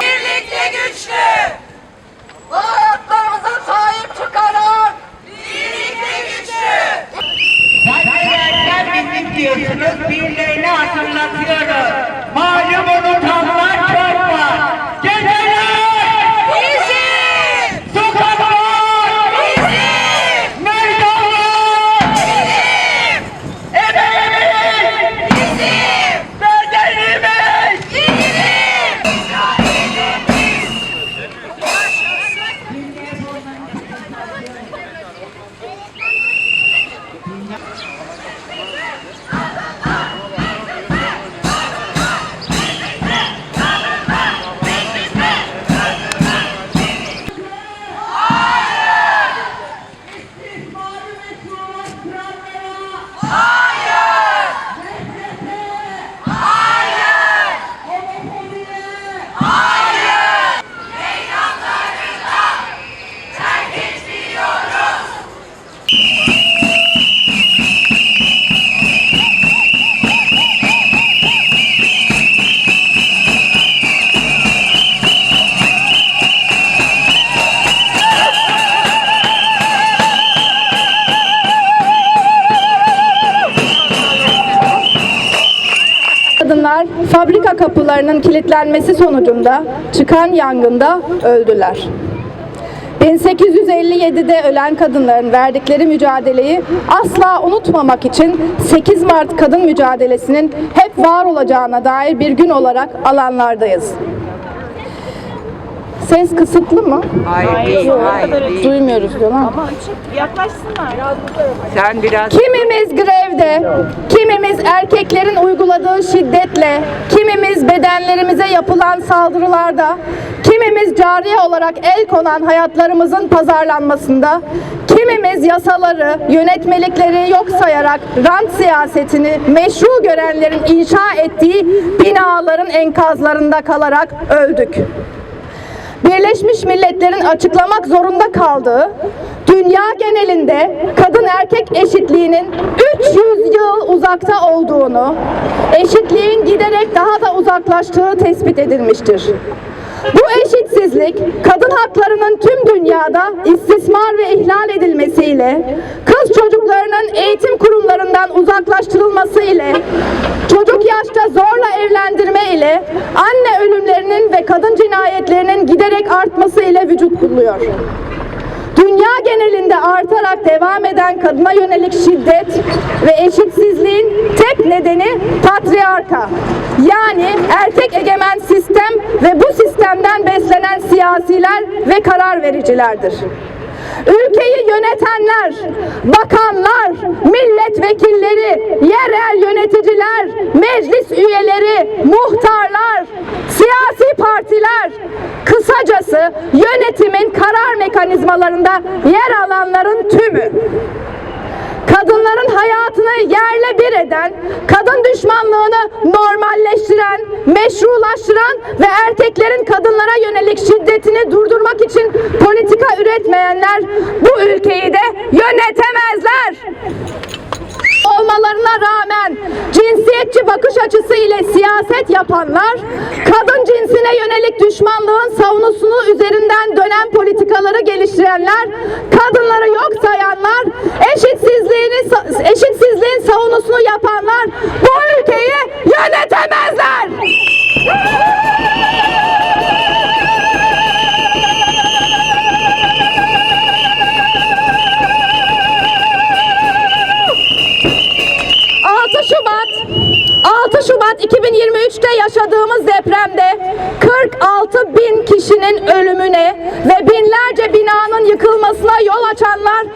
Birlikte güçlü. Nicolas Prata. Kadınlar fabrika kapılarının kilitlenmesi sonucunda çıkan yangında öldüler. 1857'de ölen kadınların verdikleri mücadeleyi asla unutmamak için 8 Mart Kadın Mücadelesi'nin hep var olacağına dair bir gün olarak alanlardayız. Ses kısıtlı mı? Hayır değil, hayır değil. Duymuyoruz diyorlar. Yaklaşsınlar. Sen biraz Kimimiz grevde, kimimiz erkeklerin uyguladığı şiddetle, kimimiz bedenlerimize yapılan saldırılarda, kimimiz cariye olarak el konan hayatlarımızın pazarlanmasında, kimimiz yasaları, yönetmelikleri yok sayarak rant siyasetini meşru görenlerin inşa ettiği binaların enkazlarında kalarak öldük. Birleşmiş Milletler'in açıklamak zorunda kaldığı dünya genelinde kadın erkek eşitliğinin 300 yıl uzakta olduğunu, eşitliğin giderek daha da uzaklaştığı tespit edilmiştir. Bu eşitsizlik kadın haklarının tüm dünyada istismar ve ihlal edilmesiyle, kız çocuklarının eğitim kurumlarından uzaklaştırılması ile, çocuk yaşta zorla evlendirme ile, anne ölümlerinin ve kadın cinayetlerinin giderek artması ile vücut buluyor. Dünya genelinde artarak devam eden kadına yönelik şiddet ve eşitsizliğin tek nedeni patriarka. Yani erkek egemen sistem ve bu sistemden beslenen siyasiler ve karar vericilerdir. Ülkeyi yönetenler, bakanlar, milletvekilleri, yerel yöneticiler, meclis üyeleri, muhtarlar, siyasi partiler, kısacası yönetimin karar mekanizmalarında yer alanların tümü kadınların hayatını yerle bir eden, kadın düşmanlığını normalleştiren, meşrulaştıran ve erkeklerin kadınlara yönelik şiddetini durdurmak için politika üretmeyenler bu ülkeyi de yönetemezler olmalarına rağmen cinsiyetçi bakış açısı ile siyaset yapanlar, kadın cinsine yönelik düşmanlığın savunusunu üzerinden dönen politikaları geliştirenler, kadınları yok sayanlar, eşitsizliğini eşitsizliğin savunusunu yapanlar bu ülkeyi yönetemezler. 6 Şubat 2023'te yaşadığımız depremde 46 bin kişinin ölümüne ve binlerce binanın yıkılmasına yol açanlar